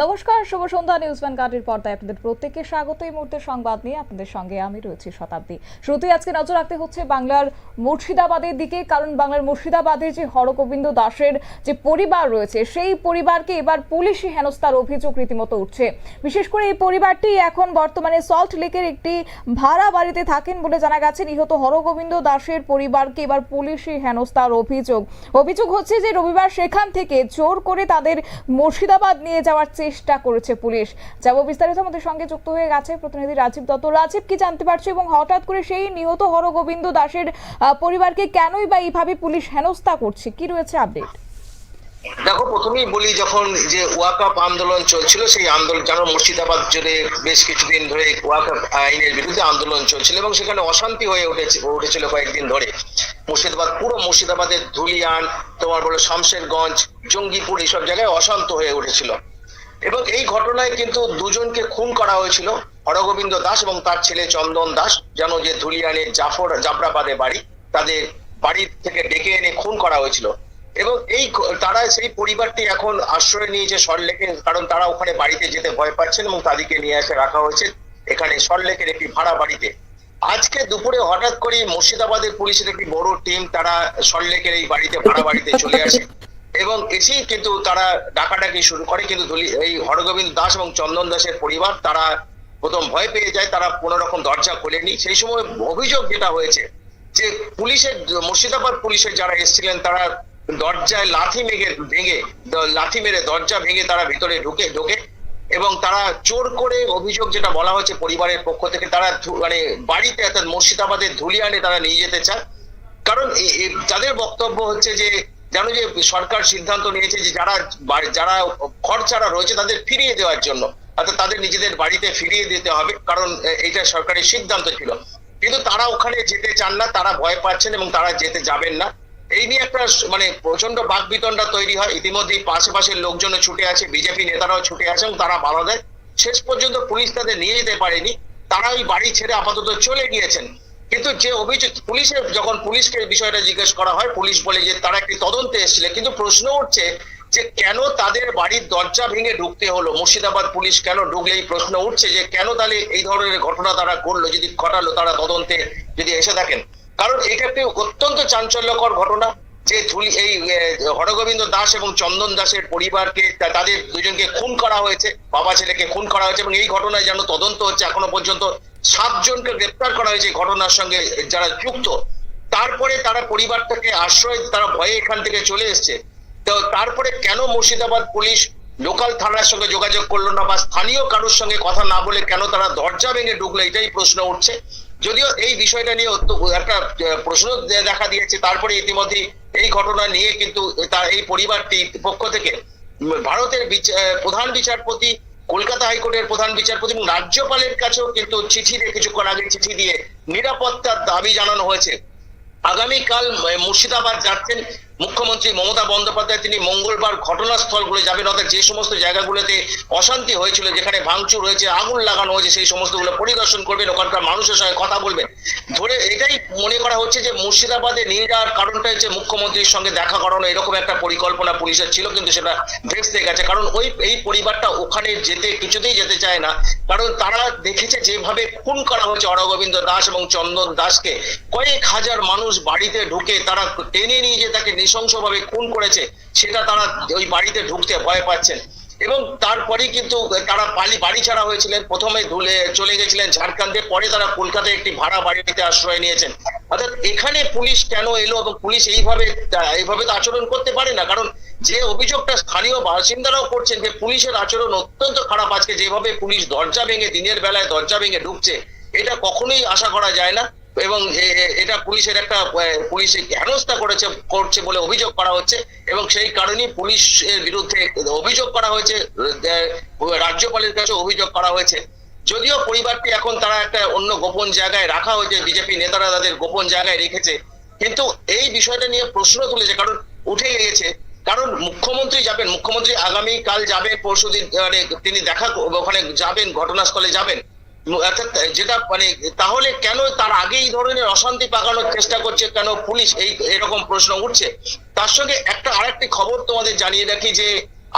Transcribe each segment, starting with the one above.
নমস্কার, শুভ সন্ধ্যা। নিউজ কার্ডের পর্দায় আপনাদের প্রত্যেককে স্বাগত। এই মুহূর্তে সংবাদ নিয়ে আপনাদের সঙ্গে আমি রয়েছি শতাব্দী। শুরুতেই আজকে নজর রাখতে হচ্ছে বাংলার মুর্শিদাবাদের দিকে, কারণ বাংলার মুর্শিদাবাদে যে হরগোবিন্দ দাসের যে পরিবার রয়েছে, সেই পরিবারকে এবার পুলিশি হেনস্থার অভিযোগ রীতিমতো উঠছে। বিশেষ করে এই পরিবারটি এখন বর্তমানে সল্ট লেকের একটি ভাড়া বাড়িতে থাকেন বলে জানা গেছে। নিহত হরগোবিন্দ দাসের পরিবারকে এবার পুলিশি হেনস্থার অভিযোগ। অভিযোগ হচ্ছে যে রবিবার সেখান থেকে জোর করে তাদের মুর্শিদাবাদ নিয়ে যাওয়ার চেষ্টা করেছে পুলিশ। যাব বিস্তারিত, আমাদের সঙ্গে যুক্ত হয়ে গেছে প্রতিনিধি রাজীব দত্ত রাজীব, কি জানতে পারছ? এবং হঠাৎ করে সেই নিহত হরগোবিন্দ দাসের পরিবারকে কেনই বা এইভাবে পুলিশ হেনস্থা করছে? কি রয়েছে আপডেট দেখো, প্রথমেই বলি, যখন যে ওয়াকাপ আন্দোলন চলছিল, সেই আন্দোলন যেন মুর্শিদাবাদ জুড়ে বেশ কিছুদিন ধরে ওয়াকাপ আইনের বিরুদ্ধে আন্দোলন চলছিল এবং সেখানে অশান্তি হয়ে উঠেছে উঠেছিল কয়েকদিন ধরে। মুর্শিদাবাদ পুরো মুর্শিদাবাদের ধুলিয়ান, তোমার বলো শামশেরগঞ্জ, জঙ্গিপুর, এইসব জায়গায় অশান্ত হয়ে উঠেছিল। এবং এই ঘটনায় কিন্তু দুজনকে খুন করা হয়েছিল, হরগোবিন্দ দাস এবং তার ছেলে চন্দন দাস, যেন যে ধুলিয়ানের জাফর, জাফরাবাদে বাড়ি, তাদের বাড়ি থেকে ডেকে এনে খুন করা হয়েছিল। এবং এই তারা সেই পরিবারটি এখন আশ্রয় নিয়েছে সল্টলেকে কারণ তারা ওখানে বাড়িতে যেতে ভয় পাচ্ছেন এবং তাদেরকে নিয়ে এসে রাখা হয়েছে এখানে সল্টলেকের একটি ভাড়া বাড়িতে। আজকে দুপুরে হঠাৎ করে মুর্শিদাবাদের পুলিশের একটি বড় টিম, তারা সল্টলেকের এই বাড়িতে, ভাড়া বাড়িতে চলে আসে। এবং এসেই কিন্তু তারা ডাকাডাকি শুরু করে। কিন্তু এই হরগোবিন্দ দাস এবং চন্দন দাসের পরিবার, তারা প্রথম ভয় পেয়ে যায়, তারা কোনো রকম দরজা খোলেনি। সেই সময় অভিযোগ যেটা হয়েছে যে পুলিশের, মুর্শিদাবাদ পুলিশের যারা এসেছিলেন, তারা দরজায় লাথি মেঘে ভেঙে লাথি মেরে দরজা ভেঙে তারা ভিতরে ঢুকে, ঢোকে এবং তারা চোর করে অভিযোগ যেটা বলা হচ্ছে পরিবারের পক্ষ থেকে, তারা মানে বাড়িতে অর্থাৎ মুর্শিদাবাদের ধুলিয়ানে তারা নিয়ে যেতে চায়। কারণ তাদের বক্তব্য হচ্ছে যে জানো যে সরকার সিদ্ধান্ত নিয়েছে যে যারা যারা ঘর ছাড়া রয়েছে তাদের ফিরিয়ে দেওয়ার জন্য, অর্থাৎ তাদের নিজেদের বাড়িতে ফিরিয়ে দিতে হবে, কারণ এটা সরকারের সিদ্ধান্ত ছিল। কিন্তু তারা ওখানে যেতে চান না, তারা ভয় পাচ্ছেন এবং তারা যেতে যাবেন না। এই নিয়ে একটা মানে প্রচণ্ড বাক বাকবিতণ্ডা তৈরি হয়। ইতিমধ্যেই পাশেপাশের লোকজন ছুটে আছে বিজেপি নেতারাও ছুটে আছে এবং তারা বাধা দেয়। শেষ পর্যন্ত পুলিশ তাদের নিয়ে যেতে পারেনি। তারা ওই বাড়ি ছেড়ে আপাতত চলে গিয়েছেন। কিন্তু যে অভিযোগ পুলিশের, যখন পুলিশকে বিষয়টা জিজ্ঞেস করা হয়, পুলিশ বলে যে তারা একটি তদন্তে এসেছিল, কিন্তু প্রশ্ন উঠছে যে কেন তাদের বাড়ির দরজা ভেঙে ঢুকতে হলো? মুর্শিদাবাদ পুলিশ কেন ঢুকলে? এই প্রশ্ন উঠছে যে কেন তাহলে এই ধরনের ঘটনা তারা করল, যদি ঘটালো তারা তদন্তে যদি এসে থাকেন। কারণ এটা একটি অত্যন্ত চাঞ্চল্যকর ঘটনা। যে ধুলি, এই হরগোবিন্দ দাস এবং চন্দন দাসের পরিবারকে তাদের দুজনকে খুন করা হয়েছে, বাবা ছেলেকে খুন করা হয়েছে এবং এই ঘটনায় যেন তদন্ত হচ্ছে, এখনও পর্যন্ত সাতজনকে গ্রেপ্তার করা হয়েছে ঘটনার সঙ্গে যারা যুক্ত। তারপরে তারা পরিবারটাকে আশ্রয়, তারা ভয়ে এখান থেকে চলে এসছে। তো তারপরে কেন মুর্শিদাবাদ পুলিশ লোকাল থানার সঙ্গে যোগাযোগ করল না বা স্থানীয় কারোর সঙ্গে কথা না বলে কেন তারা দরজা ভেঙে ঢুকলো, এটাই প্রশ্ন উঠছে। যদিও এই বিষয়টা নিয়ে একটা প্রশ্ন দেখা দিয়েছে, তারপরে ইতিমধ্যে এই ঘটনা নিয়ে কিন্তু তার এই পরিবারটি পক্ষ থেকে ভারতের প্রধান বিচারপতি, কলকাতা হাইকোর্টের প্রধান বিচারপতি এবং রাজ্যপালের কাছেও কিন্তু চিঠি দিয়ে, কিছুক্ষণ আগে চিঠি দিয়ে নিরাপত্তার দাবি জানানো হয়েছে। আগামীকাল মুর্শিদাবাদ যাচ্ছেন মুখ্যমন্ত্রী মমতা বন্দ্যোপাধ্যায় তিনি মঙ্গলবার ঘটনাস্থলগুলো যাবেন। অর্থাৎ যে সমস্ত জায়গাগুলোতে অশান্তি হয়েছিল, যেখানে ভাঙচুর হয়েছে, আগুন লাগানো হয়েছে, সেই সমস্তগুলো পরিদর্শন করবেন, ওখানকার মানুষের সঙ্গে কথা বলবেন। ধরে এটাই মনে করা হচ্ছে যে মুর্শিদাবাদে নিয়ে যাওয়ার কারণটা হচ্ছে মুখ্যমন্ত্রীর সঙ্গে দেখা করানো, এরকম একটা পরিকল্পনা পুলিশের ছিল, কিন্তু সেটা ভেস্তে গেছে। কারণ ওই, এই পরিবারটা ওখানে যেতে, কিছুতেই যেতে চায় না। কারণ তারা দেখেছে যেভাবে খুন করা হয়েছে অরগোবিন্দ দাস এবং চন্দন দাসকে। কয়েক হাজার মানুষ বাড়িতে ঢুকে তারা টেনে নিয়ে যে তাকে নৃশংসভাবে খুন করেছে, সেটা তারা ওই বাড়িতে ঢুকতে ভয় পাচ্ছেন। এবং তারপরেই কিন্তু তারা পালি বাড়ি ছাড়া হয়েছিলেন, প্রথমে ধুলে চলে গেছিলেন ঝাড়খণ্ডে, পরে তারা কলকাতায় একটি ভাড়া বাড়িতে আশ্রয় নিয়েছেন। অর্থাৎ এখানে পুলিশ কেন এলো এবং পুলিশ এইভাবে এইভাবে তো আচরণ করতে পারে না? কারণ যে অভিযোগটা স্থানীয় বাসিন্দারাও করছেন যে পুলিশের আচরণ অত্যন্ত খারাপ আজকে, যেভাবে পুলিশ দরজা ভেঙে দিনের বেলায় দরজা ভেঙে ঢুকছে, এটা কখনোই আশা করা যায় না। এবং এটা পুলিশের একটা পুলিশ হেনস্থা করেছে, করছে বলে অভিযোগ করা হচ্ছে এবং সেই কারণেই পুলিশের বিরুদ্ধে অভিযোগ করা হয়েছে রাজ্যপালের কাছে অভিযোগ করা হয়েছে। যদিও পরিবারটি এখন তারা একটা অন্য গোপন জায়গায় রাখা হয়েছে, বিজেপি নেতারা তাদের গোপন জায়গায় রেখেছে। কিন্তু এই বিষয়টা নিয়ে প্রশ্ন তুলেছে, কারণ উঠে গিয়েছে। কারণ মুখ্যমন্ত্রী যাবেন, মুখ্যমন্ত্রী আগামী কাল যাবেন, পরশুদিন মানে তিনি দেখা, ওখানে যাবেন, ঘটনাস্থলে যাবেন। মানে তাহলে কেন তার আগে এই ধরনের অশান্তি পাকানোর চেষ্টা করছে? কেন পুলিশ এই, এরকম প্রশ্ন উঠছে? তার সঙ্গে একটা আরেকটি খবর তোমাদের জানিয়ে রাখি যে,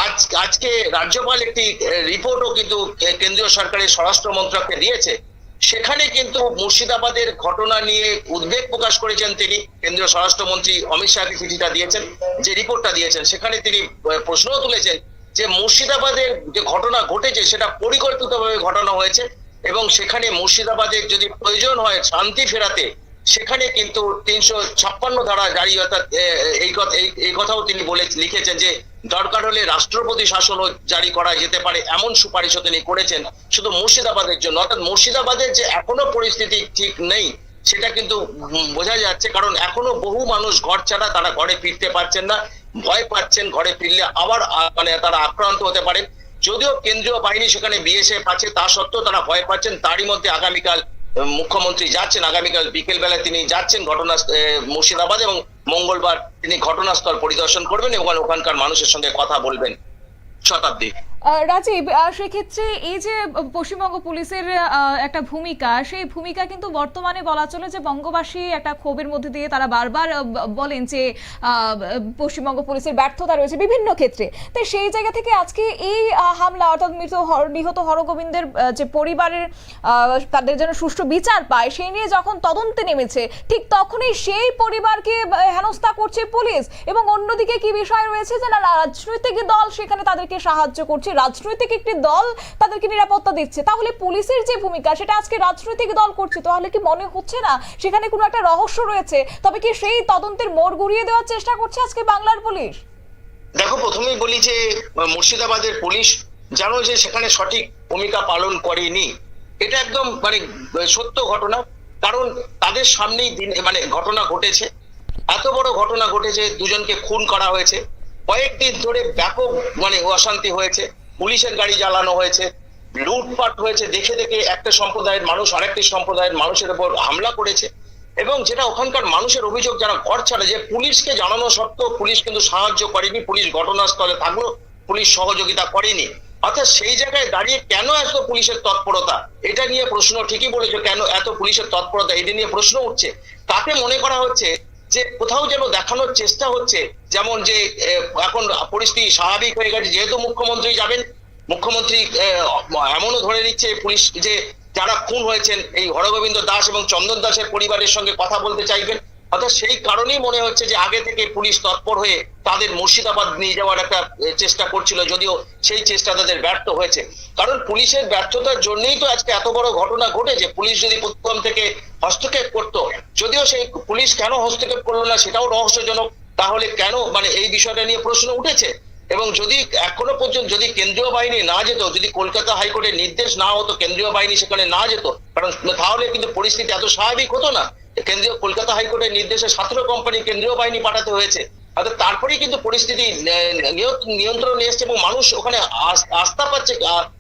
আজ, আজকে রাজ্যপাল একটি রিপোর্টও কিন্তু কেন্দ্রীয় সরকারের স্বরাষ্ট্র মন্ত্রককে দিয়েছে। সেখানে কিন্তু মুর্শিদাবাদের ঘটনা নিয়ে উদ্বেগ প্রকাশ করেছেন তিনি। কেন্দ্রীয় স্বরাষ্ট্রমন্ত্রী অমিত শাহকে চিঠিটা দিয়েছেন, যে রিপোর্টটা দিয়েছেন, সেখানে তিনি প্রশ্নও তুলেছেন যে, মুর্শিদাবাদের যে ঘটনা ঘটেছে, সেটা পরিকল্পিতভাবে ঘটানো হয়েছে। এবং সেখানে মুর্শিদাবাদের যদি প্রয়োজন হয় শান্তি ফেরাতে, সেখানে কিন্তু তিনশো ছাপ্পান্ন ধারা জারি অর্থাৎ এই কথা, এই- কথাও তিনি বলে, লিখেছেন যে, দরকার হলে রাষ্ট্রপতি শাসনও জারি করা যেতে পারে এমন সুপারিশও তিনি করেছেন, শুধু মুর্শিদাবাদের জন্য। অর্থাৎ মুর্শিদাবাদের যে এখনও পরিস্থিতি ঠিক নেই, সেটা কিন্তু বোঝা যাচ্ছে, কারণ এখনও বহু মানুষ ঘর ছাড়া তারা ঘরে ফিরতে পারছেন না, ভয় পাচ্ছেন ঘরে ফিরলে আবার মানে তারা আক্রান্ত হতে পারে। যদিও কেন্দ্রীয় বাহিনী সেখানে বিএসএফ আছে, তা সত্ত্বেও তারা ভয় পাচ্ছেন। তারই মধ্যে আগামীকাল মুখ্যমন্ত্রী যাচ্ছেন। আগামীকাল বিকেল বেলায় তিনি যাচ্ছেন ঘটনা মুর্শিদাবাদ এবং মঙ্গলবার তিনি ঘটনাস্থল পরিদর্শন করবেন এবং ওখানকার মানুষের সঙ্গে কথা বলবেন শতাব্দী রাজীব সেক্ষেত্রে এই যে পশ্চিমবঙ্গ পুলিশের একটা ভূমিকা, সেই ভূমিকা কিন্তু বর্তমানে বলা চলে যে বঙ্গবাসী একটা ক্ষোভের মধ্যে দিয়ে তারা বারবার বলেন যে পশ্চিমবঙ্গ পুলিশের ব্যর্থতা রয়েছে বিভিন্ন ক্ষেত্রে। তো সেই জায়গা থেকে আজকে এই হামলা, অর্থাৎ মৃত নিহত হরগোবিন্দের যে পরিবারের তাদের যেন সুষ্ঠু বিচার পায়, সেই নিয়ে যখন তদন্তে নেমেছে, ঠিক তখনই সেই পরিবারকে হেনস্থা করছে পুলিশ। এবং অন্যদিকে কি বিষয় রয়েছে যে রাজনৈতিক দল সেখানে তাদেরকে সাহায্য করছে রাজনৈতিক একটি দল তাদেরকে নিরাপত্তা দিচ্ছে। তাহলে পুলিশের যে ভূমিকা, সেটা আজকে রাজনৈতিক দল করছে তাহলে কি মনে হচ্ছে না? সেখানে কোনো একটা রহস্য রয়েছে। তবে কি সেই তদন্তের মোড় ঘুরিয়ে দেওয়ার চেষ্টা করছে আজকে বাংলার পুলিশ? দেখো, প্রথমেই বলি যে, মুর্শিদাবাদের পুলিশ জানো যে সেখানে সঠিক ভূমিকা পালন করেনি। এটা একদম মানে সত্য ঘটনা। কারণ তাদের সামনেই দিন মানে ঘটনা ঘটেছে। এত বড় ঘটনা ঘটেছে, দুজনকে খুন করা হয়েছে। কয়েকদিন ধরে ব্যাপক মানে অশান্তি হয়েছে। পুলিশের গাড়ি জ্বালানো হয়েছে, লুটপাট হয়েছে, দেখে দেখে একটা সম্প্রদায়ের মানুষ আরেকটি সম্প্রদায়ের মানুষের উপর হামলা করেছে। এবং যেটা ওখানকার মানুষের অভিযোগ, যারা ঘর ছাড়ে, যে পুলিশকে জানানো সত্ত্বেও পুলিশ কিন্তু সাহায্য করেনি, পুলিশ ঘটনাস্থলে থাকল, পুলিশ সহযোগিতা করেনি। অর্থাৎ সেই জায়গায় দাঁড়িয়ে কেন এত পুলিশের তৎপরতা? এটা নিয়ে প্রশ্ন ঠিকই বলেছ, কেন এত পুলিশের তৎপরতা? এটা নিয়ে প্রশ্ন উঠছে। তাতে মনে করা হচ্ছে যে কোথাও যেন দেখানোর চেষ্টা হচ্ছে, যেমন যে এখন পরিস্থিতি স্বাভাবিক হয়ে গেছে, যেহেতু মুখ্যমন্ত্রী যাবেন, মুখ্যমন্ত্রী এমনও ধরে নিচ্ছে পুলিশ যে, যারা খুন হয়েছেন, এই হরগোবিন্দ দাস এবং চন্দন দাসের পরিবারের সঙ্গে কথা বলতে চাইবেন। অর্থাৎ সেই কারণেই মনে হচ্ছে যে, আগে থেকে পুলিশ তৎপর হয়ে তাদের মুর্শিদাবাদ নিয়ে যাওয়ার একটা চেষ্টা করছিল, যদিও সেই চেষ্টা তাদের ব্যর্থ হয়েছে। কারণ পুলিশের ব্যর্থতার জন্যই তো আজকে এত বড় ঘটনা ঘটেছে। পুলিশ যদি প্রথম থেকে হস্তক্ষেপ করতো। যদিও সেই পুলিশ কেন হস্তক্ষেপ করল না সেটাও রহস্যজনক। তাহলে কেন মানে এই বিষয়টা নিয়ে প্রশ্ন উঠেছে? এবং যদি এখনও পর্যন্ত যদি কেন্দ্রীয় বাহিনী না যেত, যদি কলকাতা হাইকোর্টের নির্দেশ না হতো, কেন্দ্রীয় বাহিনী সেখানে না যেত, কারণ তাহলে কিন্তু পরিস্থিতি এত স্বাভাবিক হতো না। কেন্দ্রীয়, কলকাতা হাইকোর্টের নির্দেশে সতেরো কোম্পানি কেন্দ্রীয় বাহিনী পাঠাতে হয়েছে। অর্থাৎ তারপরেই কিন্তু পরিস্থিতি নিয়ন্ত্রণে এসছে এবং মানুষ ওখানে আস্থা পাচ্ছে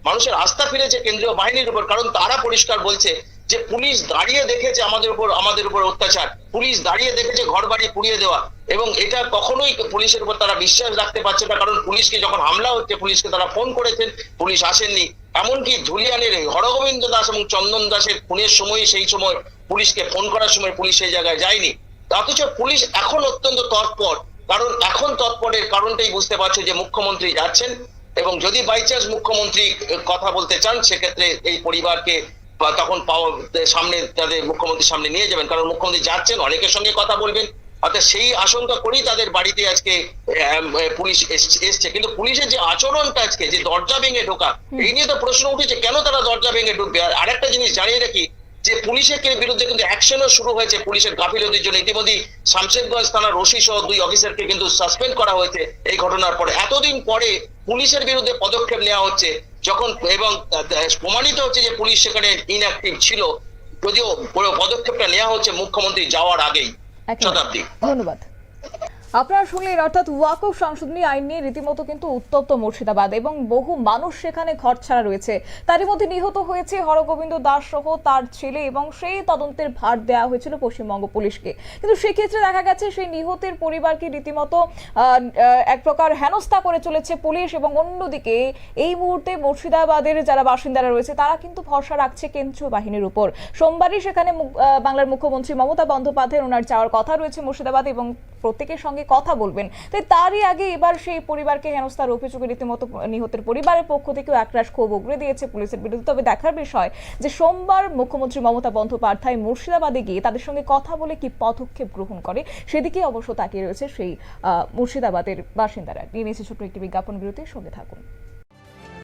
মানুষের আস্থা ফিরেছে কেন্দ্রীয় বাহিনীর উপর, কারণ তারা পরিষ্কার বলছে যে পুলিশ দাঁড়িয়ে দেখেছে আমাদের উপর আমাদের উপর অত্যাচার। পুলিশ দাঁড়িয়ে দেখেছে ঘর বাড়ি পুড়িয়ে দেওয়া এবং এটা কখনোই পুলিশের উপর তারা বিশ্বাস রাখতে পারছে না, কারণ পুলিশকে যখন হামলা হচ্ছে, পুলিশকে তারা ফোন করেছেন, পুলিশ আসেননি। এমনকি ধুলিয়ানের, হরগোবিন্দ দাস এবং চন্দন দাসের খুনের সময়, সেই সময় পুলিশকে ফোন করার সময় পুলিশ সেই জায়গায় যায়নি। অথচ পুলিশ এখন অত্যন্ত তৎপর। কারণ এখন তৎপরের কারণটাই বুঝতে পারছে যে মুখ্যমন্ত্রী যাচ্ছেন এবং যদি বাই চান্স মুখ্যমন্ত্রী কথা বলতে চান সেক্ষেত্রে এই পরিবারকে তখন পাওয়া সামনে তাদের মুখ্যমন্ত্রীর সামনে নিয়ে যাবেন। কারণ মুখ্যমন্ত্রী যাচ্ছেন অনেকের সঙ্গে কথা বলবেন। অর্থাৎ সেই আশঙ্কা করেই তাদের বাড়িতে আজকে পুলিশ এসছে। কিন্তু পুলিশের যে আচরণটা আজকে যে দরজা ভেঙে ঢোকা এই নিয়ে তো প্রশ্ন উঠেছে কেন তারা দরজা ভেঙে ঢুকবে? আর আরেকটা জিনিস জানিয়ে রাখি যে পুলিশের বিরুদ্ধে কিন্তু অ্যাকশনও শুরু হয়েছে পুলিশের গাফিলতির জন্য। ইতিমধ্যে শামশেদগঞ্জ থানার ওসি সহ দুই অফিসারকে কিন্তু সাসপেন্ড করা হয়েছে এই ঘটনার পরে। এতদিন পরে পুলিশের বিরুদ্ধে পদক্ষেপ নেওয়া হচ্ছে যখন এবং প্রমাণিত হচ্ছে যে পুলিশ সেখানে ইনঅ্যাক্টিভ ছিল যদিও পদক্ষেপটা নেওয়া হচ্ছে মুখ্যমন্ত্রী যাওয়ার আগেই। শতাব্দী। ধন্যবাদ। আপনারা শুনলেন, অর্থাৎ ওয়াকফ সংশোধনী আইন নিয়ে রীতিমতো কিন্তু উত্তপ্ত মুর্শিদাবাদ এবং বহু মানুষ সেখানে ঘর ছাড়া রয়েছে। তারই মধ্যে নিহত হয়েছে হরগোবিন্দ দাস সহ তার ছেলে এবং সেই তদন্তের ভার দেওয়া হয়েছিল পশ্চিমবঙ্গ পুলিশকে। কিন্তু সেক্ষেত্রে দেখা গেছে, সেই নিহতের পরিবারকে রীতিমতো এক প্রকার হেনস্থা করে চলেছে পুলিশ এবং অন্যদিকে এই মুহূর্তে মুর্শিদাবাদের যারা বাসিন্দারা রয়েছে, তারা কিন্তু ভরসা রাখছে কেন্দ্রীয় বাহিনীর উপর। সোমবারই সেখানে বাংলার মুখ্যমন্ত্রী মমতা বন্দ্যোপাধ্যায় ওনার যাওয়ার কথা রয়েছে মুর্শিদাবাদ এবং প্রত্যেকের সঙ্গে সঙ্গে কথা বলবেন। তাই তারই আগে এবার সেই পরিবারকে হেনস্থার অভিযোগে রীতিমতো নিহতের পরিবারের পক্ষ থেকেও একরাশ ক্ষোভ উগড়ে দিয়েছে পুলিশের বিরুদ্ধে। তবে দেখার বিষয় যে সোমবার মুখ্যমন্ত্রী মমতা বন্দ্যোপাধ্যায় মুর্শিদাবাদে গিয়ে তাদের সঙ্গে কথা বলে কি পদক্ষেপ গ্রহণ করে, সেদিকে অবশ্য তাকিয়ে রয়েছে সেই মুর্শিদাবাদের বাসিন্দারা। নিয়ে নিয়েছে ছোট্ট একটি বিজ্ঞাপন বিরতির সঙ্গে থাকুন।